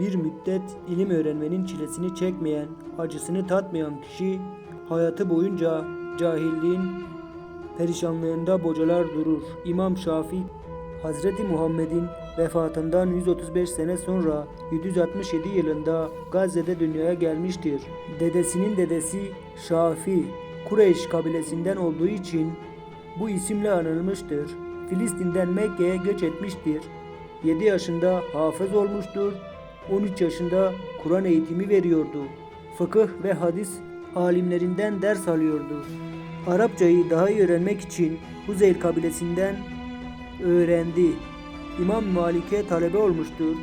Bir müddet ilim öğrenmenin çilesini çekmeyen, acısını tatmayan kişi hayatı boyunca cahilliğin perişanlığında bocalar durur. İmam Şafii Hazreti Muhammed'in vefatından 135 sene sonra 767 yılında Gazze'de dünyaya gelmiştir. Dedesinin dedesi Şafi, Kureyş kabilesinden olduğu için bu isimle anılmıştır. Filistin'den Mekke'ye göç etmiştir. 7 yaşında hafız olmuştur. 13 yaşında Kur'an eğitimi veriyordu. Fıkıh ve hadis alimlerinden ders alıyordu. Arapçayı daha iyi öğrenmek için Huzeyl kabilesinden öğrendi. İmam Malik'e talebe olmuştur.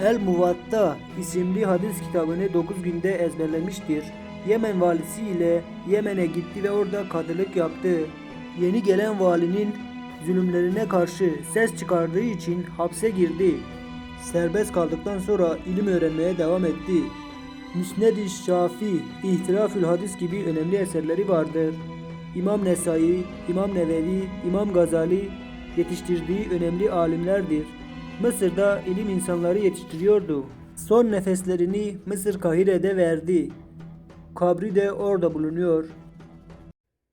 El Muvatta isimli hadis kitabını 9 günde ezberlemiştir. Yemen valisi ile Yemen'e gitti ve orada kadılık yaptı. Yeni gelen valinin zulümlerine karşı ses çıkardığı için hapse girdi. Serbest kaldıktan sonra ilim öğrenmeye devam etti. Müsned-i Şafi, İhtilafül Hadis gibi önemli eserleri vardır. İmam Nesai, İmam Nevevi, İmam Gazali yetiştirdiği önemli alimlerdir. Mısır'da ilim insanları yetiştiriyordu. Son nefeslerini Mısır Kahire'de verdi. Kabri de orada bulunuyor.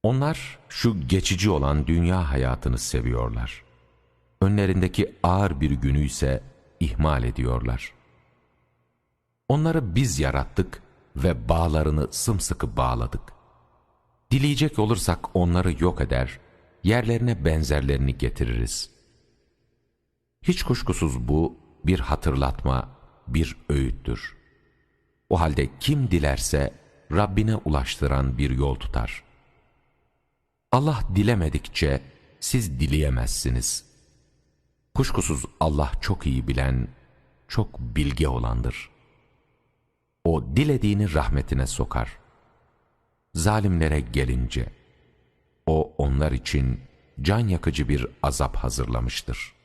Onlar şu geçici olan dünya hayatını seviyorlar. Önlerindeki ağır bir günü ise ihmal ediyorlar. Onları biz yarattık ve bağlarını sımsıkı bağladık. Dileyecek olursak onları yok eder, yerlerine benzerlerini getiririz. Hiç kuşkusuz bu bir hatırlatma, bir öğüttür. O halde kim dilerse Rabbine ulaştıran bir yol tutar.'' Allah dilemedikçe siz dileyemezsiniz. Kuşkusuz Allah çok iyi bilen, çok bilge olandır. O dilediğini rahmetine sokar. Zalimlere gelince, O onlar için can yakıcı bir azap hazırlamıştır.''